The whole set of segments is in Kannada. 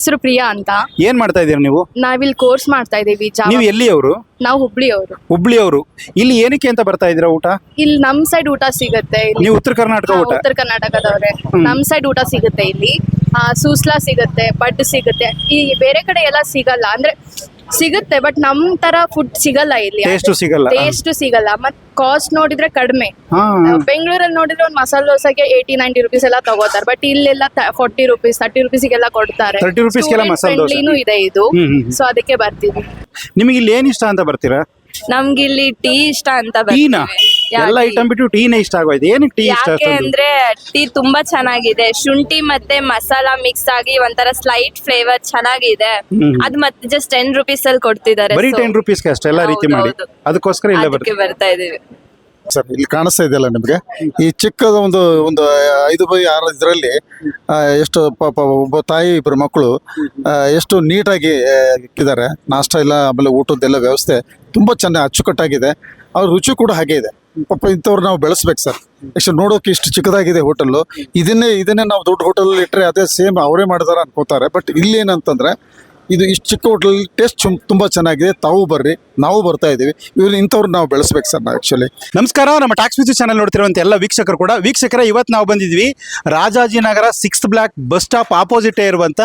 ಹೆಸರು ಪ್ರಿಯಾ ಅಂತ. ಏನ್ ಮಾಡ್ತಾ ಇದೀರ ನೀವು? ನಾವಿಲ್ಲಿ ಕೋರ್ಸ್ ಮಾಡ್ತಾ ಇದೀವಿ ಜಾವ. ನೀವು ಎಲ್ಲಿಯವರು? ನಾವು ಹುಬ್ಳಿಯವರು. ಹುಬ್ಳಿಯವರು. ಇಲ್ಲಿ ಏನಕ್ಕೆ ಅಂತ ಬರ್ತಾ ಇದೀರಾ ಊಟ? ಇಲ್ಲಿ ನಮ್ ಸೈಡ್ ಊಟ ಸಿಗುತ್ತೆ ಇಲ್ಲಿ. ನೀವು ಉತ್ತರ ಕರ್ನಾಟಕ ಹಾ, ಊಟ? ಉತ್ತರ ಕರ್ನಾಟಕದವ್ರೆ. ನಮ್ ಸೈಡ್ ಊಟ ಸಿಗುತ್ತೆ ಇಲ್ಲಿ. ಆ, ಸೂಸ್ಲಾ ಸಿಗುತ್ತೆ ಬಡ್ ಸಿಗುತ್ತೆ. ಈ ಬೇರೆ ಕಡೆ ಎಲ್ಲ ಸಿಗಲ್ಲ. ಅಂದ್ರೆ ಸಿಗುತ್ತೆ ಬಟ್ ನಮ್ ತರ ಫುಡ್ ಸಿಗಲ್ಲ ಇಲ್ಲಿ. ಟೇಸ್ಟ್ ಸಿಗಲ್ಲ. ಟೇಸ್ಟ್ ಸಿಗಲ್ಲ. ಮತ್ ಕಾಸ್ಟ್ ನೋಡಿದ್ರೆ ಕಡಿಮೆ. ಹಾ. ಬೆಂಗಳೂರಲ್ಲಿ ನೋಡಿದ್ರೆ ಒಂದು ಮಸಾಲೆ ದೋಸೆಗೆ ಏಯ್ಟಿ ನೈಂಟಿ ರುಪೀಸ್ ಎಲ್ಲ ತಗೋತಾರೆ ಬಟ್ ಇಲ್ಲೆಲ್ಲ ಫೋರ್ಟಿ ರುಪೀಸ್ ತರ್ಟಿ ರುಪೀಸ್ಗೆಲ್ಲ ಕೊಡ್ತಾರೆ. 30 ರೂಪೀಸ್ಗೆಲ್ಲ ಮಸಾಲೆ ಇದೆ ಇದು. ಸೊ ಅದಕ್ಕೆ ಬರ್ತೀವಿ. ನಿಮಗೆ ಇಲ್ಲಿ ಏನ್ ಇಷ್ಟ ಅಂತ ಬರ್ತೀರಾ? ನಮ್ಗಿಲ್ಲಿ ಟೀ ಇಷ್ಟ ಅಂತ ಬರ್ತೀವಿ. ಎಲ್ಲ ಟೀ. ಐಟಮ್ ಬಿಟ್ಟು ಟೀನೇ ಇಷ್ಟ ಆಗೋಯ್ತು. ಏನಕ್ಕೆ ಟೀ ಇಷ್ಟ ಯಾಕೆ ಅಷ್ಟೊಂದು? ಅಂದ್ರೆ ಟೀ ತುಂಬಾ ಚೆನ್ನಾಗಿದೆ. ಶುಂಠಿ ಮತ್ತೆ ಮಸಾಲ ಮಿಕ್ಸ್ ಆಗಿ ಒಂಥರ ಸ್ಲೈಟ್ ಫ್ಲೇವರ್ ಚೆನ್ನಾಗಿದೆ. ಹ್ಮ್. ಅದ್ ಮತ್ತೆ ಜಸ್ಟ್ ಟೆನ್ ರುಪೀಸ್ ಅಲ್ಲಿ ಕೊಡ್ತಿದ್ದಾರೆ ಬರೀ ಟೆನ್ ರುಪೀಸ್ಗೆ ಅಷ್ಟೆಲ್ಲ ರೀತಿ ಹೌದು, ಮಾಡಿ. ಹೌದು. ಅದಕ್ಕೋಸ್ಕರ ಇಲ್ಲೇ ಬರ್ತಾ ಇದೀವಿ ಸರ್ ಇಲ್ಲಿ ಕಾಣಿಸ್ತಾ ಇದೆಯಲ್ಲ ನಿಮಗೆ? ಈ ಚಿಕ್ಕದ ಒಂದು ಒಂದು ಐದು ಬೈ ಆರು ಇದರಲ್ಲಿ ಎಷ್ಟು ಪಾಪ ಒಬ್ಬ ತಾಯಿ ಇಬ್ಬರು ಮಕ್ಕಳು ಆ, ಎಷ್ಟು ನೀಟಾಗಿ ಆ, ಇಕ್ಕಿದ್ದಾರೆ. ನಾಷ್ಟ ಇಲ್ಲ ಆಮೇಲೆ ಊಟದ್ದೆಲ್ಲ ವ್ಯವಸ್ಥೆ ತುಂಬ ಚೆನ್ನಾಗಿ ಅಚ್ಚುಕಟ್ಟಾಗಿದೆ. ಅವ್ರ ರುಚಿ ಕೂಡ ಹಾಗೆ ಇದೆ. ಪಾಪ ಇಂಥವ್ರು ನಾವು ಬೆಳೆಸ್ಬೇಕು ಸರ್. ನೆಕ್ಸ್ಟ್ ನೋಡೋಕೆ ಇಷ್ಟು ಚಿಕ್ಕದಾಗಿದೆ ಹೋಟೆಲ್ಲು ಇದನ್ನೇ ಇದನ್ನೇ ನಾವು ದೊಡ್ಡ ಹೋಟೆಲ್ ಇಟ್ಟರೆ ಅದೇ ಸೇಮ್ ಅವರೇ ಮಾಡಿದಾರ ಅನ್ಕೋತಾರೆ. ಬಟ್ ಇಲ್ಲಿ ಏನಂತಂದ್ರೆ ಇದು ಇಷ್ಟು ಚಿಕ್ಕ ಹೋಟ್ಲಲ್ಲಿ ಟೇಸ್ಟ್ ತುಂಬ ಚೆನ್ನಾಗಿದೆ. ತಾವು ಬರ್ರಿ, ನಾವು ಬರ್ತಾ ಇದ್ದೀವಿ. ಇವ್ರು ಇಂಥವ್ರು ನಾವು ಬೆಳೆಸ್ಬೇಕು ಸರ್ ನಾವು ಆ್ಯಕ್ಚುಲಿ ನಮಸ್ಕಾರ, ನಮ್ಮ ಟ್ಯಾಕ್ಸ್ ಮ್ಯೂಸಿಕ್ ಚಾನಲ್ ನೋಡ್ತಿರುವಂತ ಎಲ್ಲ ವೀಕ್ಷಕರು ಕೂಡ. ವೀಕ್ಷಕರ ಇವತ್ತು ನಾವು ಬಂದಿದ್ವಿ Rajajinagar sixth block bus stop ಆಪೋಸಿಟೇ ಇರುವಂತ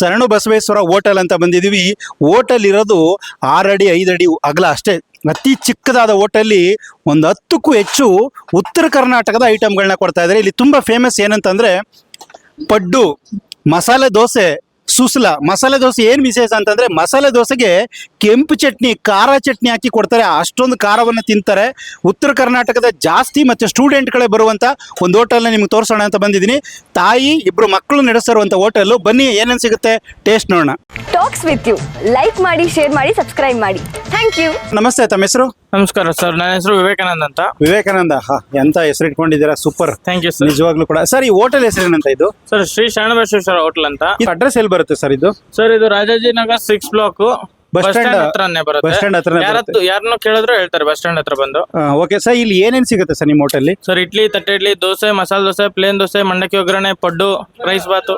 ಸರಣು ಬಸವೇಶ್ವರ ಹೋಟೆಲ್ ಅಂತ ಬಂದಿದ್ದೀವಿ. ಹೋಟೆಲ್ ಇರೋದು ಆರಡಿ ಐದಡಿ ಅಗಲ ಅಷ್ಟೇ. ಅತಿ ಚಿಕ್ಕದಾದ ಹೋಟೆಲ್ಲಿ ಒಂದು ಹತ್ತಕ್ಕೂ ಹೆಚ್ಚು ಉತ್ತರ ಕರ್ನಾಟಕದ ಐಟಮ್ಗಳನ್ನ ಕೊಡ್ತಾ ಇದ್ದಾರೆ ಇಲ್ಲಿ ತುಂಬಾ ಫೇಮಸ್ ಏನಂತಂದ್ರೆ ಪಡ್ಡು, ಮಸಾಲೆ ದೋಸೆ ಸುಸ್ಲ ಮಸಾಲೆ ದೋಸೆ ಏನು ವಿಶೇಷ ಅಂತಂದ್ರೆ ಮಸಾಲೆ ದೋಸೆಗೆ ಕೆಂಪು ಚಟ್ನಿ ಖಾರ ಚಟ್ನಿ ಹಾಕಿ ಕೊಡ್ತಾರೆ. ಅಷ್ಟೊಂದು ಖಾರವನ್ನು ತಿಂತಾರೆ. ಉತ್ತರ ಕರ್ನಾಟಕದ ಜಾಸ್ತಿ ಮತ್ತೆ ಸ್ಟೂಡೆಂಟ್ಗಳೇ ಬರುವಂತ ಒಂದು ಹೋಟೆಲ್ನ ನಿಮ್ಗೆ ತೋರಿಸೋಣ ಅಂತ ಬಂದಿದ್ದೀನಿ. ತಾಯಿ ಇಬ್ರು ಮಕ್ಕಳು ನಡೆಸಿರುವಂಥ ಹೋಟೆಲ್ ಬನ್ನಿ ಏನೇನು ಸಿಗುತ್ತೆ? ಟೇಸ್ಟ್ ನೋಡೋಣ. ಟಾಕ್ಸ್ ವಿತ್ ಯು ಲೈಕ್ ಮಾಡಿ ಶೇರ್ ಮಾಡಿ ಸಬ್ಸ್ಕ್ರೈಬ್ ಮಾಡಿ. ಥ್ಯಾಂಕ್ ಯು ನಮಸ್ತೆ ತಮ್ಮ ಹೆಸರು? ನಮಸ್ಕಾರ ಸರ್ ನನ್ನ ಹೆಸರು ವಿವೇಕಾನಂದ ಅಂತ. ವಿವೇಕಾನಂದ ಹಾ ಎಂತ ಹೆಸರು ಇಟ್ಕೊಂಡಿದ್ದೀರಾ? ಸೂಪರ್. ಥ್ಯಾಂಕ್ ಯು ಸರ್ ನಿಜವಾಗ್ಲೂ ಕೂಡ. ಸರ್ ಈ ಹೋಟೆಲ್ ಹೆಸರೇನಂತ ಇದು? ಸರ್ ಶ್ರೀ ಶರಣಬಸವೇಶ್ವರ ಹೋಟೆಲ್ ಅಂತ. ಅಡ್ರೆಸ್ ಎಲ್ಲಿ ಬರುತ್ತೆ ಸರ್ ಇದು? ಸರ್ ಇದು Rajaji Rajajinagar six block bus stand ಹತ್ರನೇ ಬರುತ್ತೆ. ಹತ್ರನೇ ಯಾರತ್ತು ಯಾರನ್ನು ಕೇಳಿದ್ರು ಹೇಳ್ತಾರೆ ಬಸ್ ಸ್ಟ್ಯಾಂಡ್ ಹತ್ರ ಬಂದು. ಓಕೆ ಸರ್ ಇಲ್ಲಿ ಏನೇನು ಸಿಗುತ್ತೆ ಸರ್ ನಿಮ್ಮ ಹೋಟೆಲ್ ಸರ್ ಇಡ್ಲಿ ತಟ್ಟೆ ಇಡ್ಲಿ ದೋಸೆ ಮಸಾಲೆ ದೋಸೆ ಪ್ಲೇನ್ ದೋಸೆ ಮಂಡಕ್ಕಿ ಒಗ್ಗರಣೆ ಪಡ್ಡು ರೈಸ್ ಬಾತು.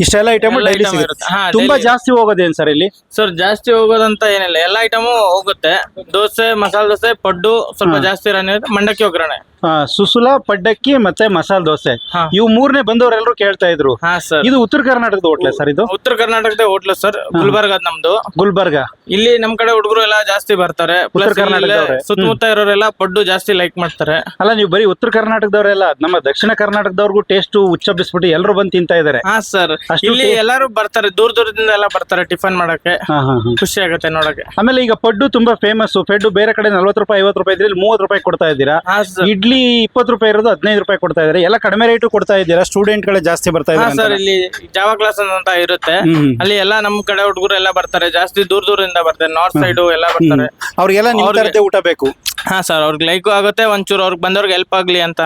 ಇಷ್ಟೆಲ್ಲ ಐಟಮ್ ಎಲ್ಲ ಡೈಲಿ item ಸಿಗುತ್ತೆ. ಇರುತ್ತೆ. ಹಾ, ತುಂಬಾ daily. ಜಾಸ್ತಿ ಹೋಗೋದೇನ್ ಸರ್ ಇಲ್ಲಿ? ಸರ್ ಜಾಸ್ತಿ ಹೋಗೋದಂತ ಏನಿಲ್ಲ. ಎಲ್ಲಾ ಐಟಮು ಹೋಗುತ್ತೆ. ದೋಸೆ ಮಸಾಲ ದೋಸೆ ಪಡ್ಡು ಸ್ವಲ್ಪ ಜಾಸ್ತಿ ರನ್ ಮಂಡಕ್ಕಿ ಒಗ್ಗರಣೆ. ಸುಸುಲ ಪಡ್ಡಕ್ಕಿ ಮತ್ತೆ ಮಸಾಲೆ ದೋಸೆ. ಹಾ. ಇವು ಮೂರನೇ ಬಂದವರೆಲ್ಲರೂ ಕೇಳ್ತಾ ಇದ್ರು. ಹಾ ಸರ್ ಇದು ಉತ್ತರ ಕರ್ನಾಟಕದ ಹೋಟ್ಲೆ ಸರ್ ಇದು? ಉತ್ತರ ಕರ್ನಾಟಕದ ಹೋಟ್ಲ ಸರ್ ಗುಲ್ಬರ್ಗ ನಮ್ದು. ಗುಲ್ಬರ್ಗ. ಇಲ್ಲಿ ನಮ್ ಕಡೆ ಹುಡುಗರು ಎಲ್ಲ ಜಾಸ್ತಿ ಬರ್ತಾರೆ. ಉತ್ತರ ಇಲ್ಲೇ ಕರ್ನಾಟಕದವ್ರೆ. ಸುತ್ತಮುತ್ತ ಇರೋರೆಲ್ಲ ಪಡ್ಡು ಜಾಸ್ತಿ ಲೈಕ್ ಮಾಡ್ತಾರೆ. ಅಲ್ಲ ನೀವು ಬರೀ ಉತ್ತರ ಕರ್ನಾಟಕದವರೆಲ್ಲ ನಮ್ಮ ದಕ್ಷಿಣ ಕರ್ನಾಟಕದವ್ರಿಗೂ ಟೇಸ್ಟ್ ಉಚ್ಚಬಿಸ್ಬಿಟ್ಟು ಎಲ್ಲರೂ ಬಂದು ತಿಂತಾ ಇದಾರೆ. ಹಾ ಸರ್ ಅಷ್ಟು ಇಲ್ಲಿ ಎಲ್ಲರೂ ಎಲ್ಲಾರು ಬರ್ತಾರೆ ದೂರ ದೂರದಿಂದ ಎಲ್ಲ ಬರ್ತಾರೆ ಟಿಫನ್ ಮಾಡಕ್ಕೆ. ಹಾ, ಹಾ, ಹಾ. ಖುಷಿ ಆಗುತ್ತೆ ನೋಡಕ್ಕೆ. ಆಮೇಲೆ ಈಗ ಪಡ್ಡು ತುಂಬಾ ಫೇಮಸ್ ಪಡ್ಡು ಬೇರೆ ಕಡೆ ನಲ್ವತ್ತು ರೂಪಾಯಿ ಐವತ್ತು ರೂಪಾಯಿ ಇದ್ರೆ ಇಲ್ಲಿ ಮೂವತ್ತು ರೂಪಾಯಿ ಕೊಡ್ತಾ ಇದ್ದೀರಾ? ಹಾ ಸರ್ ಇಡ್ಲಿ ಇಪ್ಪತ್ತು ರೂಪಾಯಿ ಇರೋದು ಹದಿನೈದು ರೂಪಾಯಿ ಕೊಡ್ತಾ ಇದಾರೆ ಎಲ್ಲ ಕಡಿಮೆ ರೇಟ್ ಕೊಡ್ತಾ ಇದ್ದೀರಾ? ಸ್ಟೂಡೆಂಟ್ ಗಳೇ ಜಾಸ್ತಿ ಬರ್ತಾ ಹಾ ಇದ್ದಾರೆ ಸರ್. ಇಲ್ಲಿ ಜಾವ ಕ್ಲಾಸ್ ಅಂತ ಇರುತ್ತೆ. ಹ್ಮ್. ಅಲ್ಲಿ ಎಲ್ಲ ನಮ್ ಕಡೆ ಹುಡುಗರು ಎಲ್ಲ ಬರ್ತಾರೆ ಜಾಸ್ತಿ ದೂರ ದೂರದಿಂದ ಬರ್ತಾರೆ ನಾರ್ತ್ ಸೈಡ್ ಎಲ್ಲ ಬರ್ತಾರೆ. ಅವ್ರಿಗೆಲ್ಲ ನಿಮ್ಗೆ ಅವ್ರಿಗೆ- ತರದ್ದೇ ಊಟ ಬೇಕು. ಹಾ ಸರ್ ಅವ್ರಿಗೆ ಲೈಕ್ ಆಗುತ್ತೆ ಒಂಚೂರು ಅವ್ರಿಗೆ ಬಂದವ್ರಿಗೆ ಹೆಲ್ಪ್ ಆಗ್ಲಿ ಅಂತ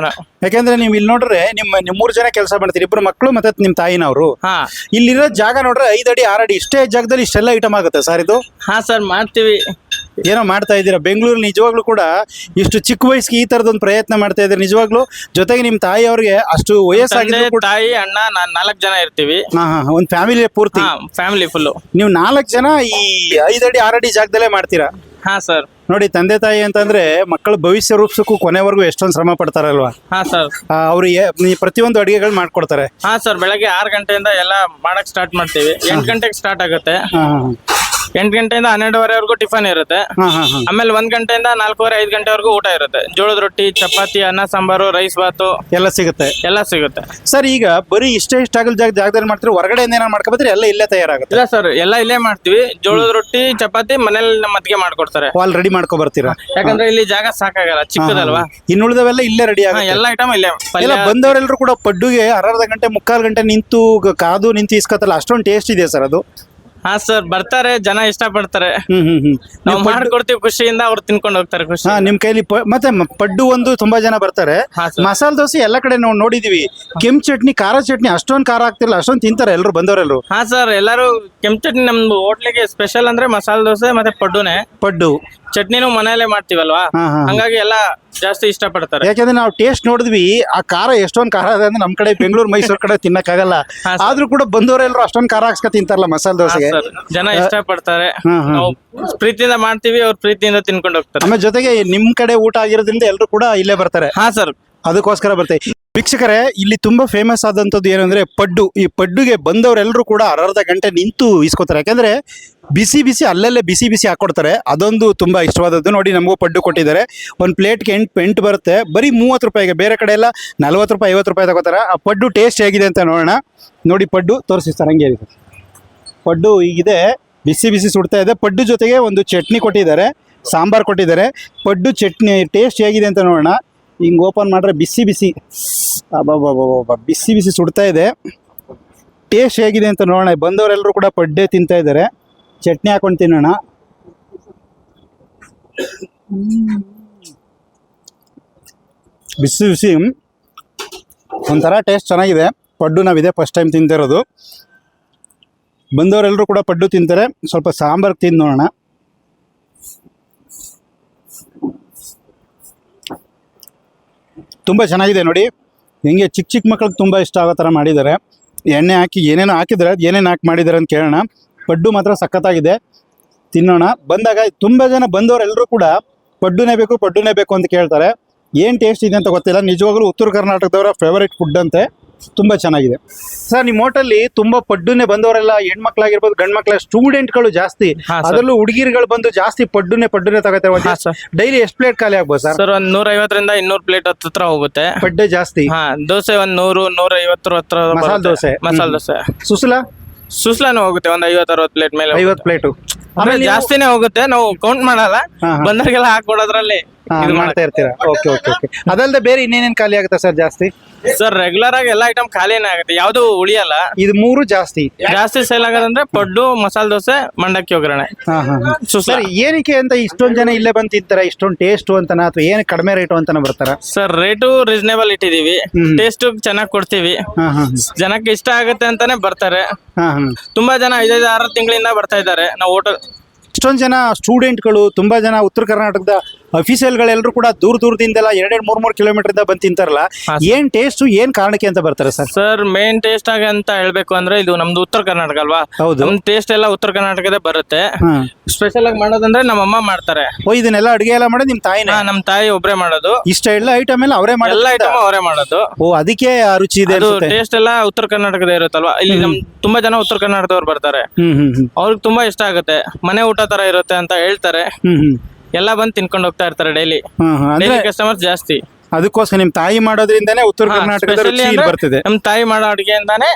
ಯಾಕಂದ್ರೆ ನೀವು ಇಲ್ಲಿ ನೋಡ್ರೆ ನಿಮ್ಮ ನಿಮ್ ಮೂರ್ ಜನ ಕೆಲಸ ಮಾಡ್ತೀರಿ ಇಬ್ರು ಮಕ್ಕಳು ಮತ್ತೆ ನಿಮ್ ತಾಯಿನವರು. ಹಾ. ಇಲ್ಲಿರೋ ಜಾಗ ನೋಡ್ರೆ ಐದು ಅಡಿ ಆರು ಅಡಿ ಇಷ್ಟೇ ಜಾಗದಲ್ಲಿ ಇಷ್ಟೆಲ್ಲ ಐಟಮ್ ಆಗುತ್ತೆ ಸರ್ ಇದು? ಹಾ ಸರ್ ಮಾಡ್ತೀವಿ. ಏನೋ ಮಾಡ್ತಾ ಇದ್ದೀರಾ? ಬೆಂಗಳೂರು ನಿಜವಾಗ್ಲೂ ಕೂಡ ಇಷ್ಟು ಚಿಕ್ಕ ವಯಸ್ಸಿಗೆ ಈ ತರದೊಂದು ಪ್ರಯತ್ನ ಮಾಡ್ತಾ ಇದ್ದೀರಾ? ನಿಜವಾಗ್ಲೂ? ಜೊತೆಗೆ ನಿಮ್ ತಾಯಿ ಅವ್ರಿಗೆ ಅಷ್ಟು ತಂದೆ ವಯಸ್ಸಾಗಿದ್ರು ತಾಯಿ ಅಣ್ಣ ನಾನ್ ನಾಲ್ಕ್ ಜನ ಇರ್ತೀವಿ. ಹಾ ಹಾ ಒಂದು ಫ್ಯಾಮಿಲಿ ಪೂರ್ತಿ? ಫ್ಯಾಮಿಲಿ ಫುಲ್ಲು ನೀವು ನಾಲ್ಕು ಜನ ಈ ಐದು ಅಡಿ ಆರು ಅಡಿ ಜಾಗದಲ್ಲೇ ಮಾಡ್ತೀರಾ? ಹಾ ಸರ್ ನೋಡಿ ತಂದೆ ತಾಯಿ ಅಂತಂದ್ರೆ ಮಕ್ಕಳ ಭವಿಷ್ಯ ರೂಪಿಸಕ್ಕೂ ಕೊನೆವರೆಗೂ ಎಷ್ಟೊಂದು ಶ್ರಮ ಪಡ್ತಾರಲ್ವಾ? ಹಾ ಸರ್. ಅವ್ರಿಗೆ ಪ್ರತಿಯೊಂದು ಅಡಿಗೆಗಳು ಮಾಡ್ಕೊಡ್ತಾರೆ. ಹಾ ಸರ್ ಬೆಳಗ್ಗೆ ಆರು ಗಂಟೆಯಿಂದ ಎಲ್ಲ ಮಾಡಕ್ ಸ್ಟಾರ್ಟ್ ಮಾಡ್ತೀವಿ. ಎಂಟು ಗಂಟೆಗೆ ಸ್ಟಾರ್ಟ್ ಆಗುತ್ತೆ. ಎಂಟು ಗಂಟೆಯಿಂದ ಹನ್ನೆರಡುವರೆವರೆಗೂ ಟಿಫನ್ ಇರುತ್ತೆ. ಆಮೇಲೆ ಒಂದ್ ಗಂಟೆಯಿಂದ ನಾಲ್ಕೂವರೆ ಐದು ಗಂಟೆವರೆಗೂ ಊಟ ಇರುತ್ತೆ. ಜೋಳದ ರೊಟ್ಟಿ ಚಪಾತಿ ಅನ್ನ ಸಾಂಬಾರು ರೈಸ್ ಬಾತು ಎಲ್ಲ ಸಿಗುತ್ತೆ. ಎಲ್ಲ ಸಿಗುತ್ತೆ. ಸರ್ ಈಗ ಬರೀ ಇಷ್ಟೇ ಇಷ್ಟ ಆಗಲ್ ಜಾಗ ಜಾಗದಲ್ಲಿ ಮಾಡ್ತೀರಿ ಹೊರಗಡೆ ಏನಾರು ಮಾಡ್ಕೊಬತ್ತೀರಿ ಎಲ್ಲ ಇಲ್ಲೇ ತಯಾರಾಗುತ್ತೆ. ಇಲ್ಲ ಸರ್ ಎಲ್ಲ ಇಲ್ಲೇ ಮಾಡ್ತೀವಿ. ಜೋಳದ ರೊಟ್ಟಿ ಚಪಾತಿ ಮನೇಲಿ ನಮ್ಮ ಅತ್ತಿಗೆ ಮಾಡ್ಕೊಡ್ತಾರೆ. ಆಲ್ರೆಡಿ ರೆಡಿ ಮಾಡ್ಕೊ ಬರ್ತೀರಾ ಯಾಕಂದ್ರೆ ಇಲ್ಲಿ ಜಾಗ ಸಾಕಾಗಲ್ಲ ಚಿಕ್ಕದಲ್ವಾ? ಇನ್ನುಳಿದವೆಲ್ಲ ಇಲ್ಲೇ ರೆಡಿ ಆಗ ಎಲ್ಲ ಐಟಮ್ ಇಲ್ಲೇ ಎಲ್ಲ ಪಲ್ಯ ಬಂದವರೆಲ್ಲರೂ ಕೂಡ ಪಡ್ಡುಗೆ ಅರ್ಧ ಗಂಟೆ ಮುಕ್ಕಾಲು ಗಂಟೆ ನಿಂತು ಕಾದು ನಿಂತು ಇಸ್ಕತ್ತಲ್ಲ ಅಷ್ಟೊಂದು ಟೇಸ್ಟ್ ಇದೆ ಸರ್ ಅದು. ಹಾ ಸರ್ ಬರ್ತಾರೆ ಜನ ಇಷ್ಟ ಪಡ್ತಾರೆ ಹ್ಮ್ ಹ್ಮ್ ಹ್ಮ್. ನಾವು ಮಾಡ್ಕೊಡ್ತೀವಿ ಖುಷಿಯಿಂದ ಅವ್ರು ತಿನ್ಕೊಂಡು ಹೋಗ್ತಾರೆ ಖುಷಿ. ಹಾ ನಿಮ್ ಕೈಲಿ ಪ- ಮತ್ತೆ ಮ- ಪಡ್ಡು ಒಂದು ತುಂಬಾ ಜನ ಬರ್ತಾರೆ. ಹಾ. ಮಸಾಲೆ ದೋಸೆ ಎಲ್ಲ ಕಡೆ ನಾವು ನೋಡಿದೀವಿ. ಕೆಂಪ್ ಚಟ್ನಿ ಖಾರ ಚಟ್ನಿ ಅಷ್ಟೊಂದು ಖಾರ ಆಗ್ತಿಲ್ಲ ಅಷ್ಟೊಂದು ತಿಂತಾರೆ ಎಲ್ಲರೂ ಬಂದವರೆಲ್ಲರೂ. ಹಾ ಸರ್ ಎಲ್ಲರೂ ಕೆಂಪ್ ಚಟ್ನಿ ನಮ್ದು ಹೋಟ್ಲಿಗೆ ಸ್ಪೆಷಲ್ ಅಂದ್ರೆ ಮಸಾಲೆ ದೋಸೆ ಮತ್ತೆ ಪಡ್ಡುನೆ. ಪಡ್ಡು. ಚಟ್ನಿನೂ ಮನೆಯಲ್ಲೇ ಮಾಡ್ತೀವಲ್ವಾ? ಹಾ, ಹಾ. ಹಂಗಾಗಿ ಎಲ್ಲ ಜಾಸ್ತಿ ಇಷ್ಟ ಪಡ್ತಾರೆ ಯಾಕಂದ್ರೆ ನಾವು ಟೇಸ್ಟ್ ನೋಡಿದ್ವಿ ಆ ಖಾರ ಎಷ್ಟೊಂದ್ ಖಾರ ಇದೆ ಅಂದ್ರೆ ನಮ್ ಕಡೆ ಬೆಂಗಳೂರು ಮೈಸೂರು ಕಡೆ ತಿನ್ನಕ್ಕಾಗಲ್ಲ. ಆಗಲ್ಲ. ಆದ್ರೂ ಕೂಡ ಬಂದವರೆಲ್ಲರೂ ಅಷ್ಟೊಂದ್ ಖಾರ ಹಾಕ್ಸ್ಕ ತಿಂತಾರಲ್ಲ ಮಸಾಲೆ ದೋಸೆ ದೋಸೆಗೆ? ಸರ್. ಜನ ಇಷ್ಟ ಪಡ್ತಾರೆ ಹಾ. ನಾವು ಪ್ರೀತಿಯಿಂದ ಮಾಡ್ತೀವಿ ಅವ್ರ ಪ್ರೀತಿಯಿಂದ ತಿನ್ಕೊಂಡು ಹೋಗ್ತಾರೆ. ಆಮೇಲೆ ಜೊತೆಗೆ ನಿಮ್ ಕಡೆ ಊಟ ಆಗಿರೋದ್ರಿಂದ ಎಲ್ಲರೂ ಕೂಡ ಇಲ್ಲೇ ಬರ್ತಾರೆ. ಹಾ ಸರ್. ಅದಕ್ಕೋಸ್ಕರ ಬರ್ತಾರೆ ವೀಕ್ಷಕರೇ, ಇಲ್ಲಿ ತುಂಬಾ ಫೇಮಸ್ ಆದಂತದ್ದು ಏನಂದ್ರೆ ಪಡ್ಡು. ಈ ಪಡ್ಡುಗೆ ಬಂದವರೆಲ್ಲರೂ ಕೂಡ ಅರ್ಧ ಗಂಟೆ ನಿಂತು ಇಸ್ಕೋತಾರೆ ಯಾಕಂದ್ರೆ ಬಿಸಿ ಬಿಸಿ ಅಲ್ಲಲ್ಲೇ ಬಿಸಿ ಬಿಸಿ ಹಾಕೊಡ್ತಾರೆ. ಅದೊಂದು ತುಂಬಾ ಇಷ್ಟವಾದದ್ದು. ನೋಡಿ, ನಮಗೂ ಪಡ್ಡು ಕೊಟ್ಟಿದ್ದಾರೆ. ಒಂದು ಪ್ಲೇಟ್ಗೆ ಎಂಟು ಎಂಟು ಬರುತ್ತೆ. ಬರೀ ಮೂವತ್ತು ರೂಪಾಯಿಗೆ, ಬೇರೆ ಕಡೆ ಎಲ್ಲ ನಲ್ವತ್ತು ರೂಪಾಯಿ, ಐವತ್ತು ರೂಪಾಯಿ ತಗೋತಾರೆ. ಆ ಪಡ್ಡು ಟೇಸ್ಟ್ ಹೇಗಿದೆ ಅಂತ ನೋಡೋಣ. ನೋಡಿ, ಪಡ್ಡು ತೋರಿಸ್ತಾರೆ ಹಂಗೆ ಇದೆ. ಪಡ್ಡು ಈಗಿದೆ ಬಿಸಿ ಬಿಸಿ ಸುಡ್ತಾ ಇದೆ. ಪಡ್ಡು ಜೊತೆಗೆ ಒಂದು ಚಟ್ನಿ ಕೊಟ್ಟಿದ್ದಾರೆ. ಸಾಂಬಾರ್ ಕೊಟ್ಟಿದ್ದಾರೆ. ಪಡ್ಡು ಚಟ್ನಿ, ಟೇಸ್ಟ್ ಹೇಗಿದೆ ಅಂತ ನೋಡೋಣ. ಹಿಂಗೆ ಓಪನ್ ಮಾಡಿದ್ರೆ ಬಿಸಿ ಬಿಸಿ. ಅಬ್ಬಬ್ಬಬ್ಬಬ್ಬ, ಬಿಸಿ ಬಿಸಿ ಸುಡ್ತಾ ಇದೆ. ಟೇಸ್ಟ್ ಹೇಗಿದೆ ಅಂತ ನೋಡೋಣ. ಬಂದವರೆಲ್ಲರೂ ಕೂಡ ಪಡ್ಡೆ ತಿಂತಾ ಇದ್ದಾರೆ. ಚಟ್ನಿ ಹಾಕೊಂಡು ತಿನ್ನೋಣ. ಬಿಸಿ ಬಿಸಿ. ಒಂಥರ ಟೇಸ್ಟ್ ಚೆನ್ನಾಗಿದೆ. ಪಡ್ಡು ನಾವಿದೆ ಫಸ್ಟ್ ಟೈಮ್ ತಿಂತಿರೋದು. ಬಂದವರೆಲ್ಲರೂ ಕೂಡ ಪಡ್ಡು ತಿಂತಾರೆ. ಸ್ವಲ್ಪ ಸಾಂಬಾರು ತಿಂದು ನೋಡೋಣ. ತುಂಬ ಚೆನ್ನಾಗಿದೆ ನೋಡಿ. ಹಿಂಗೆ ಚಿಕ್ಕ ಚಿಕ್ಕ ಮಕ್ಳಿಗೆ ತುಂಬ ಇಷ್ಟ ಆಗೋ ಥರ ಮಾಡಿದ್ದಾರೆ. ಎಣ್ಣೆ ಹಾಕಿ ಏನೇನು ಹಾಕಿದ್ದಾರೆ ಏನೇನು ಹಾಕಿ ಮಾಡಿದ್ದಾರೆ ಅಂತ ಕೇಳೋಣ. ಪಡ್ಡು ಮಾತ್ರ ಸಖತ್ತಾಗಿದೆ. ತಿನ್ನೋಣ. ಬಂದಾಗ ತುಂಬ ಜನ ಬಂದವರೆಲ್ಲರೂ ಕೂಡ ಪಡ್ಡುನೇ ಬೇಕು ಪಡ್ಡುನೇ ಬೇಕು ಅಂತ ಕೇಳ್ತಾರೆ. ಏನು ಟೇಸ್ಟ್ ಇದೆ ಅಂತ ಗೊತ್ತಿಲ್ಲ. ನಿಜವಾಗ್ಲೂ ಉತ್ತರ ಕರ್ನಾಟಕದವರ ಫೇವರೇಟ್ ಫುಡ್ ಅಂತೆ. ತುಂಬ ಚೆನ್ನಾಗಿದೆ ಸರ್ ನಿಮ್ಮ ಹೋಟೆಲ್ಲಿ ತುಂಬ ಪಡ್ಡುನೇ ಬಂದವರೆಲ್ಲ ಹೆಣ್ಮಕ್ಳಾಗಿರ್ಬೋದು ಗಂಡ್ ಮಕ್ಳ ಸ್ಟೂಡೆಂಟ್ಗಳು ಜಾಸ್ತಿ ಹಾ. ಅದರಲ್ಲೂ ಹುಡುಗಿರುಗಳು ಬಂದು ಜಾಸ್ತಿ ಪಡ್ಡುನೆ ಪಡ್ಡುನೇ ತಗೋತಾರೆ. ಡೈಲಿ ಎಷ್ಟು ಪ್ಲೇಟ್ ಖಾಲಿ ಆಗ್ಬೋದು ಸರ್ ಸರ್ ಒಂದ್ ನೂರ ಐವತ್ತರಿಂದ ಇನ್ನೂರು ಪ್ಲೇಟ್ ಹತ್ರ ಹೋಗುತ್ತೆ ಪಡ್ಡೆ ಜಾಸ್ತಿ ಹಾ ದೋಸೆ ಒಂದ್ ನೂರು ನೂರ ಐವತ್ತರ ಹತ್ರ ಮಸಾಲ್ ಬರುತ್ತೆ. ದೋಸೆ. ಮಸಾಲ್ ಹ್ಮ್. ದೋಸೆ ಸುಸಲ ಸುಸ್ಲಾನು ಹೋಗುತ್ತೆ ಒಂದ್ ಐವತ್ ಅರವತ್ ಪ್ಲೇಟ್ ಮೇಲೆ ಐವತ್ ಪ್ಲೇಟು ಜಾಸ್ತಿನೇ ಹೋಗುತ್ತೆ ನಾವು ಕೌಂಟ್ ಮಾಡಲ್ಲ ಹಾ, ಹಾ. ಬಂದವ್ರಿಗೆಲ್ಲ ಹಾಕೊಡೋದ್ರಲ್ಲಿ ಇದು ಮಾಡ್ತಾ ಇರ್ತೀರಾ? ಓಕೆ ಓಕೆ ಓಕೆ ಅದಲ್ಲದೆ ಬೇರೆ ಇನ್ನೇನೇನ್ ಖಾಲಿ ಆಗುತ್ತೆ ಸರ್ ಜಾಸ್ತಿ? ಸರ್ ರೆಗ್ಯುಲರ್ ಆಗಿ ಎಲ್ಲ ಐಟಮ್ ಖಾಲಿ ಆಗುತ್ತೆ. ಯಾವ್ದು ಉಳಿಯಲ್ಲ. ಇದು ಮೂರು ಜಾಸ್ತಿ. ಜಾಸ್ತಿ ಸೇಲ್ ಆಗೋದಂದ್ರೆ ಪಡ್ಡು ಮಸಾಲ ದೋಸೆ ಮಂಡಕ್ಕಿ ಒಗ್ಗರಣೆ. ಹಾ. ಸರ್ ಏನಕ್ಕೆ ಅಂತ ಇಷ್ಟೊಂದ್ ಜನ ಇಲ್ಲೇ ಬಂದು ತಿಂತಾರೆ ಇಷ್ಟೊಂದು ಟೇಸ್ಟ್ ಅಂತನ ಅಥವಾ ಏನು ಕಡಿಮೆ ರೇಟು ಅಂತನ ಬರ್ತಾರ? ಸರ್ ರೇಟು ರೀಸನೇಬಲ್ ಇಟ್ಟಿದೀವಿ. ಟೇಸ್ಟ್ ಚೆನ್ನಾಗಿ ಕೊಡ್ತೀವಿ. ಹಾ ಹಾ ಜನಕ್ಕೆ ಇಷ್ಟ ಆಗುತ್ತೆ ಅಂತಾನೆ ಬರ್ತಾರೆ. ಹಾ ಹಾ. ತುಂಬಾ ಜನ ಐದೈದು ಆರು ತಿಂಗಳಿಂದ ಬರ್ತಾ ಇದ್ದಾರೆ. ನಾವು ಹೋಟೆಲ್ ಇಷ್ಟೊಂದು ಜನ ಸ್ಟೂಡೆಂಟ್ಗಳು ತುಂಬಾ ಜನ ಉತ್ತರ ಕರ್ನಾಟಕದ ಅಫಿಷಿಯಲ್ಗಳೆಲ್ಲರೂ ಕೂಡ ದೂರ ದೂರದಿಂದೆಲ್ಲ ಎರಡೆರಡು ಮೂರ್ ಮೂರು ಕಿಲೋಮೀಟರ್ ಬಂದು ತಿಂತಾರಲ್ಲ? ಏನು ಟೇಸ್ಟು ಏನ್ ಕಾರಣಕ್ಕೆ ಅಂತ ಬರ್ತಾರೆ ಸರ್? ಸರ್ ಮೇನ್ ಟೇಸ್ಟ್ ಆಗಿ ಅಂತ ಹೇಳ್ಬೇಕು ಅಂದ್ರೆ ಇದು ನಮ್ದು ಉತ್ತರ ಕರ್ನಾಟಕ ಅಲ್ವಾ? ಹೌದು. ನಮ್ ಟೇಸ್ಟ್ ಎಲ್ಲ ಉತ್ತರ ಕರ್ನಾಟಕದೇ ಬರುತ್ತೆ. ಸ್ಪೆಷಲ್ ಆಗಿ ಮಾಡೋದಂದ್ರೆ ನಮ್ಮ ಅಮ್ಮ ಮಾಡ್ತಾರೆ. ಓ ಇದನ್ನೆಲ್ಲ ಅಡುಗೆ ಎಲ್ಲ ಮಾಡೋದು ನಿಮ್ ತಾಯಿನ? ಹಾ, ನಮ್ ತಾಯಿ ಒಬ್ರೇ ಮಾಡೋದು. ಇಷ್ಟ ಎಲ್ಲ ಐಟಮ್ ಎಲ್ಲ ಅವರೇ ಎಲ್ಲ ಐಟಮ್ ಅವರೇ ಮಾಡೋದು. ಓ ಅದಕ್ಕೆ ಆ ರುಚಿ ಇದೆ ಅದು ಅನ್ಸುತ್ತೆ. ಟೇಸ್ಟ್ ಎಲ್ಲ ಉತ್ತರ ಕರ್ನಾಟಕದ ಇರುತ್ತಲ್ವಾ? ಇಲ್ಲಿ ನಮ್ ತುಂಬಾ ಜನ ಉತ್ತರ ಕರ್ನಾಟಕದವ್ರು ಬರ್ತಾರೆ. ಹ್ಮ್ ಹ್ಮ್ ಹ್ಮ್. ಅವ್ರಿಗೆ ತುಂಬಾ ಇಷ್ಟ ಆಗುತ್ತೆ. ಮನೆ ಊಟ ತರ ಇರುತ್ತೆ ಅಂತ ಹೇಳ್ತಾರೆ. ಹ್ಮ್ ಹ್ಮ್. ಎಲ್ಲ ಬಂದು ತಿನ್ಕೊಂಡು ಹೋಗ್ತಾ ಇರ್ತಾರೆ ಡೈಲಿ ಕಸ್ಟಮರ್ ಹ್ಮ್ ಅಂದ್ರೆ ಡೈಲಿ ಕಸ್ಟಮರ್ಸ್ ಜಾಸ್ತಿ. ಅದಕ್ಕೋಸ್ಕರ ನಿಮ್ ತಾಯಿ ಮಾಡೋದ್ರಿಂದಾನೇ ಉತ್ತರ ಕರ್ನಾಟಕದಲ್ಲಿ ಕರ್ನಾಟಕದ ರುಚಿ ಇಲ್ಲಿ ಬರ್ತಿದೆ. ನಮ್ ತಾಯಿ ಮಾಡೋ ಅಡಿಗೆಯಿಂದಾನೇ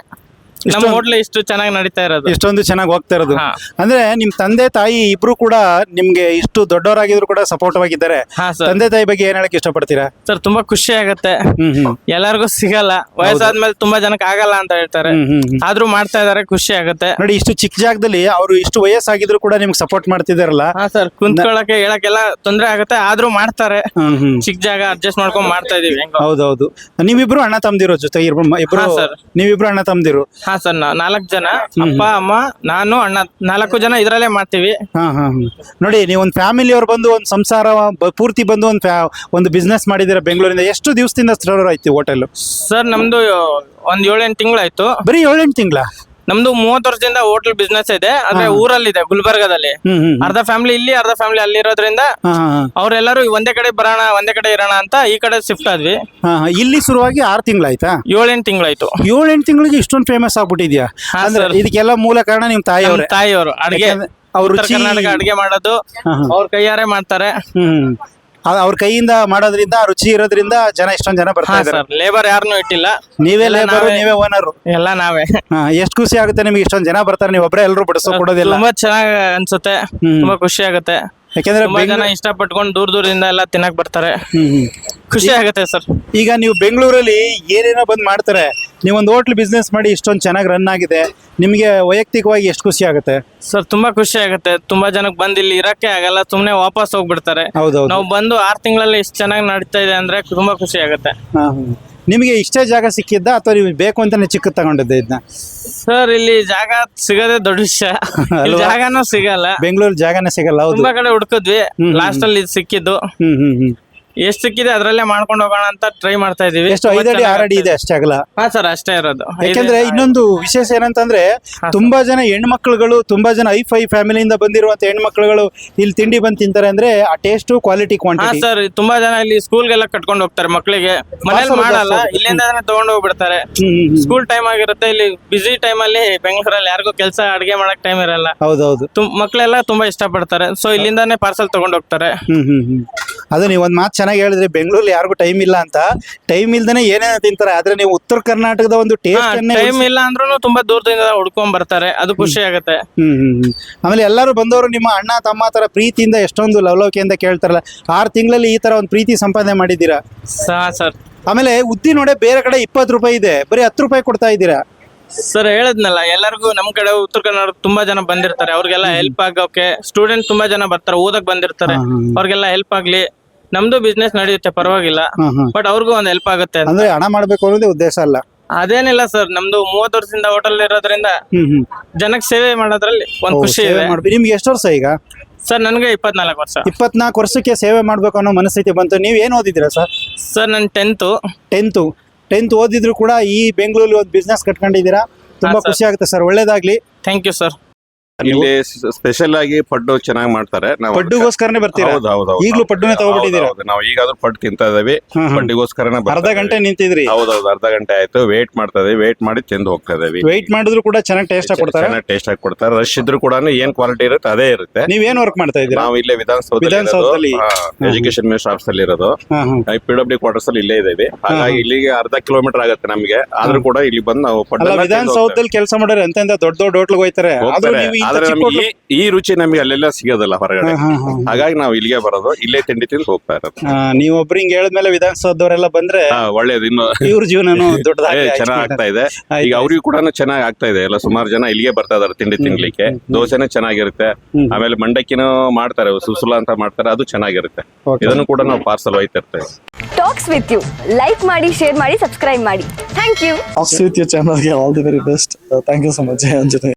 ನಮ್ಮ ಹೋಟ್ಲ್ ಇಷ್ಟು ಚೆನ್ನಾಗಿ ನಡೀತಾ ಇರೋದು. ಇಷ್ಟೊಂದು ಚೆನ್ನಾಗಿ ಹೋಗ್ತಾ ಇರೋದು. ಹಾ. ಅಂದ್ರೆ ನಿಮ್ ತಂದೆ ತಾಯಿ ಇಬ್ರು ಕೂಡ ನಿಮ್ಗೆ ಇಷ್ಟು ದೊಡ್ಡವರಾಗಿದ್ರು ಕೂಡ ಸಪೋರ್ಟಿವ್ ಆಗಿದ್ದಾರೆ ಹಾ ಸರ್. ತಂದೆ ತಾಯಿ ಬಗ್ಗೆ ಏನ್ ಹೇಳಕ್ ಇಷ್ಟಪಡ್ತೀರಾ? ಸರ್ ತುಂಬಾ ಖುಷಿ ಆಗತ್ತೆ. ಹ್ಮ್ ಹ್ಮ್. ಎಲ್ಲರಿಗೂ ಸಿಗಲ್ಲ. ವಯಸ್ಸಾದ್ಮೇಲೆ ತುಂಬಾ ಜನಕ್ಕೆ ಆಗಲ್ಲ ಅಂತ ಹೇಳ್ತಾರೆ. ಹ್ಮ್ ಹ್ಮ್ ಹ್ಮ್. ಆದ್ರೂ ಮಾಡ್ತಾ ಇದಾರೆ ಖುಷಿ ಆಗತ್ತೆ. ನೋಡಿ ಇಷ್ಟು ಚಿಕ್ಕ ಜಾಗದಲ್ಲಿ ಅವರು ಇಷ್ಟು ವಯಸ್ಸಾಗಿದ್ರು ಕೂಡ ನಿಮ್ಗೆ ಸಪೋರ್ಟ್ ಮಾಡ್ತಿದಾರಲ್ಲ? ಹಾ ಸರ್. ಕುಂತ್ಕೊಳಕ್ಕೆ ಹೇಳಕ್ಕೆಲ್ಲ ತೊಂದ್ರೆ ಆಗುತ್ತೆ. ಆದ್ರೂ ಮಾಡ್ತಾರೆ. ಹ್ಮ್ ಹ್ಮ್. ಚಿಕ್ಕ ಜಾಗ ಅಡ್ಜಸ್ಟ್ ಮಾಡ್ಕೊಂಡ್ ಮಾಡ್ತಾ ಇದೀವಿ ಹೆಂಗೋ. ಹೌದೌದು. ನೀವಿಬ್ರು ಅಣ್ಣ ತಮ್ದಿರೋ ಜೊತೆ ಇಬ್ರು ಹಾ, sir. ನೀವಿಬ್ರು ಅಣ್ಣ ತಮ್ದಿರು. ಹಾ ಸರ್ ನಾಲ್ಕು ಜನ ಅಪ್ಪ ಅಮ್ಮ ನಾನು ಅಣ್ಣ ನಾಲ್ಕು ಜನ ಇದ್ರಲ್ಲೇ ಮಾಡ್ತೀವಿ. ಹಾ ಹಾ ಹ್ಮ್. ನೋಡಿ ನೀವು ಒಂದು ಫ್ಯಾಮಿಲಿ ಅವ್ರು ಬಂದು ಒಂದು ಸಂಸಾರ ಬ- ಪೂರ್ತಿ ಬಂದು ಒಂದು ಫ್ಯಾ ಒಂದು ಬಿಸ್ನೆಸ್ ಮಾಡಿದಿರ ಬೆಂಗಳೂರಿಂದ? ಎಷ್ಟು ದಿವಸದಿಂದ ಸ್ಟಾರ್ಟ್ ಆಯ್ತು ಹೋಟೆಲ್ ಸರ್ ನಮ್ದು ಒಂದ್ ಏಳೆಂಟು ತಿಂಗಳಾಯ್ತು. ಬರೀ ಏಳೆಂಟು ತಿಂಗಳ? ನಮ್ದು ಮೂವತ್ತು ವರ್ಷದಿಂದ ಹೋಟೆಲ್ ಬಿಸ್ನೆಸ್ ಇದೆ ಆದ್ರೆ ಊರಲ್ಲಿದೆ ಗುಲ್ಬರ್ಗದಲ್ಲಿ. ಹ್ಮ್ ಹ್ಮ್ ಹ್ಮ್. ಅರ್ಧ ಫ್ಯಾಮಿಲಿ ಇಲ್ಲಿ ಅರ್ಧ ಫ್ಯಾಮಿಲಿ ಅಲ್ಲಿರೋದ್ರಿಂದ ಹಾ ಹಾ ಹಾ. ಅವ್ರೆಲ್ಲರೂ ಒಂದೇ ಕಡೆ ಬರೋಣ ಒಂದೇ ಕಡೆ ಇರೋಣ ಅಂತ ಈ ಕಡೆ ಶಿಫ್ಟ್ ಆದ್ವಿ. ಹಾ ಹಾ. ಇಲ್ಲಿ ಶುರುವಾಗಿ ಆರು ತಿಂಗಳಾಯ್ತಾ? ಏಳೆಂಟು ತಿಂಗಳಾಯ್ತು. ಏಳೆಂಟು ತಿಂಗಳಿಗೆ ಇಷ್ಟೊಂದು ಫೇಮಸ್ ಆಗ್ಬಿಟ್ಟಿದ್ಯಾ? ಹಾ, ಅಂದ್ರೆ sir. ಇದಕ್ಕೆಲ್ಲ ಮೂಲ ಕಾರಣ ನಿಮ್ ತಾಯಿ ಅವ್ರೆ ತಾಯಿಯವರು. ಅಡಿಗೆ. ಯಾಕಂದ್ರೆ ಅವ್ರ ಉತ್ತರ ರುಚಿ ಕರ್ನಾಟಕ ಅಡಿಗೆ ಮಾಡೋದು. ಹಾ, ಹಾ. ಅವ್ರ ಕೈಯಾರೆ ಮಾಡ್ತಾರೆ. ಹ್ಮ್. ಅದ್ ಅವ್ರ ಕೈಯಿಂದ ಮಾಡೋದ್ರಿಂದ ರುಚಿ ಇರೋದ್ರಿಂದ ಜನ ಇಷ್ಟೊಂದ್ ಜನ ಬರ್ತಾ ಇದ್ದಾರೆ ಇದಾರೆ. ಲೇಬರ್ ಯಾರನ್ನೂ ಇಟ್ಟಿಲ್ಲ. ನೀವೇ ಎಲ್ಲ ಲೇಬರ್ ನಾವೇ. ನೀವೇ ಓನರ್ ಎಲ್ಲ ನಾವೇ. ಎಷ್ಟು ಖುಷಿ ಆಗುತ್ತೆ ನಿಮ್ಗೆ ಇಷ್ಟೊಂದ್ ಜನ ಬರ್ತಾರೆ ನೀವು ಒಬ್ಬರೇ ಎಲ್ಲರೂ ಬಿಡಿಸೋ ಕೊಡೋದಿಲ್ಲ. ತುಂಬಾ ಚೆನ್ನಾಗ್ ಅನ್ಸುತ್ತೆ ಹ್ಮ್. ತುಂಬಾ ಖುಷಿ ಆಗುತ್ತೆ. ಯಾಕೆಂದ್ರೆ ತುಂಬಾ ಜನ ಬೆಂಗ್ಳೂರ್- ಇಷ್ಟ ಪಟ್ಕೊಂಡು ದೂರ ದೂರದಿಂದ ಎಲ್ಲ ತಿನ್ನಕ್ ಬರ್ತಾರೆ. ಹ್ಮ್ ಹ್ಮ್. ಖುಷಿ ಆಗುತ್ತೆ ಸರ್. ಈಗ ನೀವು ಬೆಂಗಳೂರಲ್ಲಿ ಏನೇನೋ ಬಂದ್ ಮಾಡ್ತಾರೆ ನೀವೊಂದು ಹೋಟ್ಲ್ ಬಿಸ್ನೆಸ್ ಮಾಡಿ ಇಷ್ಟೊಂದು ಚೆನ್ನಾಗಿ ರನ್ ಆಗಿದೆ ನಿಮಗೆ ವೈಯಕ್ತಿಕವಾಗಿ ಎಷ್ಟು ಖುಷಿ ಆಗುತ್ತೆ? ಸರ್ ತುಂಬಾ ಖುಷಿ ಆಗುತ್ತೆ. ತುಂಬಾ ಜನಕ್ಕೆ ಬಂದು ಇಲ್ಲಿ ಇರಕ್ಕೆ ಆಗಲ್ಲ ಸುಮ್ನೆ ವಾಪಸ್ ಹೋಗ್ಬಿಡ್ತಾರೆ. ಹೌದೌದು. ನಾವು ಬಂದು ಆರು ತಿಂಗಳಲ್ಲಿ ಇಷ್ಟು ಚೆನ್ನಾಗಿ ನಡೀತಾ ಇದೆ ಅಂದ್ರೆ ತುಂಬಾ ಖುಷಿ ಆಗುತ್ತೆ. ನಿಮಗೆ ಇಷ್ಟೇ ಜಾಗ ಸಿಕ್ಕಿದ್ದ ಅಥವಾ ನೀವು ಬೇಕು ಅಂತಾನೆ ಚಿಕ್ಕ ತಗೊಂಡಿದ್ದೆ ಇದನ್ನ ಸರ್ ಇಲ್ಲಿ ಜಾಗ ಸಿಗದೆ ದೊಡ್ಡ ವಿಷಯ. ಇಲ್ಲಿ ಜಾಗನೂ ಸಿಗಲ್ಲ. ಬೆಂಗಳೂರು ಜಾಗನೇ ಸಿಗಲ್ಲ ಹೌದು. ತುಂಬಾ ಕಡೆ ಹುಡ್ಕದ್ವಿ. ಲಾಸ್ಟ್ ಅಲ್ಲಿ ಇದ್ ಸಿಕ್ಕಿದ್ದು. ಹ್ಮ್ ಹ್ಮ್ ಹ್ಮ್. ಎಷ್ಟ್ ಸಿಕ್ಕಿದೆ ಅದ್ರಲ್ಲೇ ಮಾಡ್ಕೊಂಡು ಹೋಗೋಣ ಅಂತ ಟ್ರೈ ಮಾಡ್ತಾ ಇದೀವಿ. ಎಷ್ಟು? ಐದಡಿ ಆರಡಿ ಇದೆ ಅಷ್ಟೇ ಅಗಲ. ಹಾ ಸರ್ ಅಷ್ಟೇ ಇರೋದು. ಯಾಕಂದ್ರೆ ಇನ್ನೊಂದು ವಿಶೇಷ ಏನಂತಂದ್ರೆ ತುಂಬಾ ಜನ ಹೆಣ್ಮಕ್ಳುಗಳು ತುಂಬಾ ಜನ ಐ ಫೈ ಫ್ಯಾಮಿಲಿಯಿಂದ ಬಂದಿರುವಂತ ಹೆಣ್ಮಕ್ಳುಗಳು ಇಲ್ಲಿ ತಿಂಡಿ ಬಂದು ತಿಂತಾರೆ ಅಂದ್ರೆ ಆ ಟೇಸ್ಟ್ ಕ್ವಾಲಿಟಿ ಹಾ ಕ್ವಾಂಟಿಟಿ ಸರ್ ತುಂಬಾ ಜನ ಇಲ್ಲಿ ಸ್ಕೂಲ್ಗೆಲ್ಲ ಕಟ್ಕೊಂಡು ಹೋಗ್ತಾರೆ ಮಕ್ಳಿಗೆ. ಮನೇಲಿ ಮಾಡಲ್ಲ ಜಾಸ್ತಿ. ಇಲ್ಲಿಂದ ತಗೊಂಡು ಹೋಗ್ಬಿಡ್ತಾರೆ. ಸ್ಕೂಲ್ ಟೈಮ್ ಆಗಿರುತ್ತೆ ಇಲ್ಲಿ ಬಿಸಿ ಟೈಮ್ ಅಲ್ಲಿ ಬೆಂಗಳೂರಲ್ಲಿ ಯಾರಿಗೂ ಕೆಲಸ ಅಡಿಗೆ ಮಾಡಕ್ ಟೈಮ್ ಇರಲ್ಲ. ಹೌದೌದು. ತುಮ್- ಮಕ್ಳೆಲ್ಲ ತುಂಬಾ ಇಷ್ಟಪಡ್ತಾರೆ. ಸೊ ಇಲ್ಲಿಂದಾನೇ ಪಾರ್ಸಲ್ ತಗೊಂಡು ಹೋಗ್ತಾರೆ. ಹ್ಮ್ ಹ್ಮ್ ಹ್ಮ್. ಅದು ನೀವು ಒಂದು ಮಾತು ಚೆನ್ನಾಗಿ ಹೇಳಿದ್ರೆ ಬೆಂಗಳೂರಲ್ಲಿ ಯಾರಿಗೂ ಟೈಮ್ ಇಲ್ಲ ಅಂತ. ಟೈಮ್ ಇಲ್ದೇನೆ ಏನೇನೋ ತಿಂತಾರೆ ಆದ್ರೆ ನೀವು ಉತ್ತರ ಕರ್ನಾಟಕದ ಒಂದು ಟೇಸ್ಟ್ ಟೈಮ್ ಇಲ್ಲ ಅಂದ್ರೂ ತುಂಬಾ ದೂರದಿಂದ ಹುಡ್ಕೊಂಡ್ ಬರ್ತಾರೆ ಅದು ಖುಷಿ ಆಗುತ್ತೆ. ಹ್ಮ್ ಹ್ಮ್ ಹ್ಮ್. ಆಮೇಲೆ ಎಲ್ಲರೂ ಬಂದವರು ನಿಮ್ಮ ಅಣ್ಣ ತಮ್ಮ ತರ ಪ್ರೀತಿಯಿಂದ ಎಷ್ಟೊಂದು ಲವಲವಿಕೆಯಿಂದ ಕೇಳ್ತಾರಲ್ಲ ಆರು ತಿಂಗಳಲ್ಲಿ ಈ ತರ ಒಂದು ಪ್ರೀತಿ ಸಂಪಾದನೆ ಮಾಡಿದ್ದೀರಾ? ಸರ್. ಆಮೇಲೆ ಉದ್ದಿನ ನೋಡೇ ಬೇರೆ ಕಡೆ ಇಪ್ಪತ್ತು ರೂಪಾಯಿ ಇದೆ ಬರೀ ಹತ್ತು ರೂಪಾಯಿ ಕೊಡ್ತಾ ಇದ್ದೀರಾ? ಸರ್ ಹೇಳದ್ನಲ್ಲ ಎಲ್ಲರಿಗೂ ನಮ್ ಕಡೆ ಉತ್ತರ ಕನ್ನಡ ತುಂಬಾ ಜನ ಬಂದಿರ್ತಾರೆ ಅವ್ರಿಗೆಲ್ಲ ಹೆಲ್ಪ್ ಆಗೋಕೆ ಸ್ಟೂಡೆಂಟ್ ತುಂಬಾ ಜನ ಬರ್ತಾರೆ ಓದಕ್ ಬಂದಿರ್ತಾರೆ. ಅವ್ರಿಗೆಲ್ಲ ಹೆಲ್ಪ್ ಆಗ್ಲಿ. ನಮ್ದು ಬಿಸ್ನೆಸ್ ನಡೆಯುತ್ತೆ ಪರವಾಗಿಲ್ಲ. ಹ್ಮ್ ಹ್ಮ್. ಬಟ್ ಅವ್ರಿಗೂ ಒಂದ್ ಹೆಲ್ಪ್ ಆಗುತ್ತೆ ಅಂತ. ಅಂದ್ರೆ ಹಣ ಮಾಡ್ಬೇಕು ಅನ್ನೋದೇ ಉದ್ದೇಶ ಅಲ್ಲ. ಅದೇನಿಲ್ಲ ಸರ್ ನಮ್ದು ಮೂವತ್ತು ವರ್ಷದಿಂದ ಹೋಟೆಲ್ ಇರೋದ್ರಿಂದ ಹ್ಮ್ ಹ್ಮ್. ಜನಕ್ಕೆ ಸೇವೆ ಮಾಡೋದ್ರಲ್ಲಿ ಒಂದ್ ಓ, ಖುಷಿ ಸೇವೆ ಇದೆ. ಮಾಡ್ಬೇಕು. ನಿಮ್ಗೆ ಎಷ್ಟು ವರ್ಷ ಈಗ? ಸರ್ ನನ್ಗೆ ಇಪ್ಪತ್ನಾಲ್ಕು ವರ್ಷ. ಇಪ್ಪತ್ನಾಲ್ಕು ವರ್ಷಕ್ಕೆ ಸೇವೆ ಮಾಡ್ಬೇಕು ಅನ್ನೋ ಮನಸ್ಥಿತಿ ಬಂತು. ನೀವು ಏನು ಓದಿದ್ದೀರಾ ಸರ್ ಸರ್ ನನ್ ಟೆಂತ್ ಟೆಂತು ಟೆಂತ್ ಓದಿದ್ರು ಕೂಡ ಈ ಬೆಂಗಳೂರಲ್ಲಿ ಒಂದು ಬಿಸ್ನೆಸ್ ಕಟ್ಕೊಂಡಿದ್ದೀರಾ? ತುಂಬಾ ಹಾ, sir. ಖುಷಿ ಆಗುತ್ತೆ ಸರ್ ಒಳ್ಳೇದಾಗ್ಲಿ. ಥ್ಯಾಂಕ್ ಯು ಸರ್ ಇಲ್ಲಿ ಸ್ಪೆಷಲ್ ಆಗಿ ಪಡ್ಡು ಚೆನ್ನಾಗಿ ಮಾಡ್ತಾರೆ. ನಾವು ಪಡ್ಡುಗೋಸ್ಕರನೇ ಬರ್ತೀರಾ? ಹೌದು ಹೌದು ಈಗಲೂ ಪಡ್ಡುನೇ ತಗೊಬಿಟ್ಟಿದ್ದೀರಾ? ನಾವು ಈಗಾದ್ರೂ ಪಡ್ ತಿಂತಾ ಇದೀವಿ ಹ್ಮ್, ಹ್ಮ್. ಪಡ್ಡಿಗೋಸ್ಕರನೇ ಅರ್ಧ ಗಂಟೆ ನಿಂತಿದ್ರಿ ಹೌದೌದು ಅರ್ಧ ಗಂಟೆ ಆಯ್ತು. ವೇಟ್ ಮಾಡ್ತಾ ಇದೀವಿ ವೇಟ್ ಮಾಡಿ ತಿಂದು ಹೋಗ್ತಾ ಇದೀವಿ ವೇಟ್ ಮಾಡಿದ್ರು ಕೂಡ ಚೆನ್ನಾಗಿ ಟೇಸ್ಟ್ ಕೊಡ್ತಾರೆ? ಚೆನ್ನಾಗಿ ಟೇಸ್ಟ್ ಆಗಿ ಕೊಡ್ತಾರೆ. ರಶ್ ಇದ್ರು ಕೂಡ ಏನ್ ಕ್ವಾಲಿಟಿ ಇರುತ್ತೆ ಅದೇ ಇರುತ್ತೆ. ನೀವೇನ್ ವರ್ಕ್ ಮಾಡ್ತಾ ಇದ್ದೀರಾ? ನಾವು ಇಲ್ಲೇ ವಿಧಾನಸೌಧದಲ್ಲಿ? ಎಜುಕೇಶನ್ ಮಿನಿಸ್ಟರ್ ಆಫೀಸ್ ಅಲ್ಲಿ ಇರೋದು. ಪಿ ಡಬ್ಲ್ಯೂ ಕ್ವಾರ್ಟರ್ಸ್ ಅಲ್ಲಿ ಇಲ್ಲೇ ಇದ್ದೀವಿ. ಹಾಗಾಗಿ ಇಲ್ಲಿಗೆ ಅರ್ಧ ಕಿಲೋಮೀಟರ್ ಆಗುತ್ತೆ ನಮಗೆ. ಆದ್ರೂ ಕೂಡ ಇಲ್ಲಿ ಬಂದು ನಾವು ವಿಧಾನಸೌಧದಲ್ಲಿ ಕೆಲಸ ಮಾಡೋರು ಎಂತ ದೊಡ್ಡ ದೊಡ್ಡ ಹೋಟ್ಲಿಗೆ ಹೋಯ್ತಾರೆ ಹೋಗ್ತಾರೆ? ಆದ್ರೆ ನಮ್ಗೆ ಈ- ಈ ರುಚಿ ನಮ್ಗೆ ಅಲ್ಲೆಲ್ಲ ಸಿಗೋದಲ್ಲ ಹೊರಗಡೆ. ಹಾ, ಹಾ, ಹಾ. ಹಾಗಾಗಿ ನಾವು ಇಲ್ಲಿಗೆ ಬರೋದು. ಇಲ್ಲೇ ತಿಂಡಿ ತಿಂದು ಹೋಗ್ತಾ ಇರೋದು. ಆ, ನೀವೊಬ್ರು ಹಿಂಗ್ ಹೇಳಿದ್ಮೇಲೆ ವಿಧಾನಸೌಧದವರೆಲ್ಲ ಬಂದ್ರೆ ಹಾ, ಒಳ್ಳೇದು. ಇನ್ನು ಇವ್ರ ಜೀವನನು ದೊಡ್ಡದಾಗಿ ಚೆನ್ನಾಗ್ ಆಗ್ತಾ ಇದೆ. ಈಗ ಅವ್ರಿಗೂ ಕೂಡ ಚೆನ್ನಾಗಿ ಆಗ್ತಾ ಇದೆ. ಎಲ್ಲ ಸುಮಾರು ಜನ ಇಲ್ಲಿಗೆ ಬರ್ತಾ ಇದಾರೆ ತಿಂಡಿ ತಿನ್ಲಿಕ್ಕೆ. ದೋಸೆನೇ ಚೆನ್ನಾಗಿರುತ್ತೆ. ಹ್ಮ್. ಆಮೇಲೆ ಮಂಡಕ್ಕಿನೂ ಮಾಡ್ತಾರೆ. ಸುಸುಲ ಅಂತ ಮಾಡ್ತಾರೆ. ಅದು ಚೆನ್ನಾಗಿರುತ್ತೆ. Okay. ಇದನ್ನು ಕೂಡ ನಾವು ಪಾರ್ಸಲ್ ಒಯ್ತಿರ್ತೇವೆ ಟಾಕ್ಸ್ ವಿತ್ ಯು ಲೈಕ್ ಮಾಡಿ ಶೇರ್ ಮಾಡಿ ಸಬ್ಸ್ಕ್ರೈಬ್ ಮಾಡಿ. Thank you Talks with your channel. Yeah, all the very best. Uh, thank you so much, Jay Anjane.